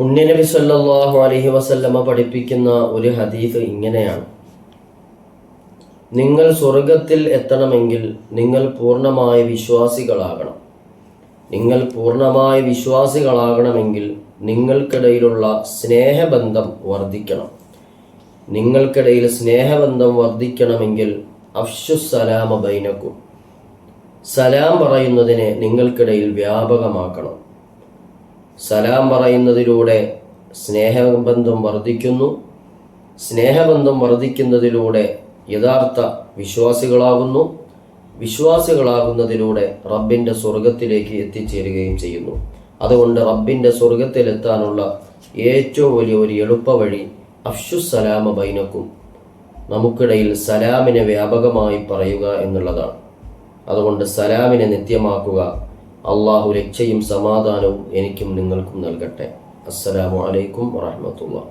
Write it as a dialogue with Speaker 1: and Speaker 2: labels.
Speaker 1: പുണ്യനബി സല്ലാഹു അലഹി വസല്ലമ പഠിപ്പിക്കുന്ന ഒരു ഹദീഫ് ഇങ്ങനെയാണ്. നിങ്ങൾ സ്വർഗത്തിൽ എത്തണമെങ്കിൽ നിങ്ങൾ പൂർണമായ വിശ്വാസികളാകണം. നിങ്ങൾ പൂർണമായ വിശ്വാസികളാകണമെങ്കിൽ നിങ്ങൾക്കിടയിലുള്ള സ്നേഹബന്ധം വർദ്ധിക്കണം. നിങ്ങൾക്കിടയിൽ സ്നേഹബന്ധം വർദ്ധിക്കണമെങ്കിൽ അഫ്ഷുസലാമ ബൈനക്കും. സലാം പറയുന്നതിനെ നിങ്ങൾക്കിടയിൽ വ്യാപകമാക്കണം. സലാം പറയുന്നതിലൂടെ സ്നേഹബന്ധം വർദ്ധിക്കുന്നു. സ്നേഹബന്ധം വർദ്ധിക്കുന്നതിലൂടെ യഥാർത്ഥ വിശ്വാസികളാകുന്നു. വിശ്വാസികളാകുന്നതിലൂടെ റബ്ബിന്റെ സ്വർഗത്തിലേക്ക് എത്തിച്ചേരുകയും ചെയ്യുന്നു. അതുകൊണ്ട് റബ്ബിന്റെ സ്വർഗത്തിലെത്താനുള്ള ഏറ്റവും വലിയ ഒരു എളുപ്പ വഴി അഫ്ഷുസലാമ ബൈനക്കും. നമുക്കിടയിൽ സലാമിനെ വ്യാപകമായി പറയുക എന്നുള്ളതാണ്. അതുകൊണ്ട് സലാമിനെ നിത്യമാക്കുക അള്ളാഹു രക്ഷയും സമാധാനവും എനിക്കും നിങ്ങൾക്കും നൽകട്ടെ. അസ്സലാമു അലൈക്കും വറഹമത്തുള്ള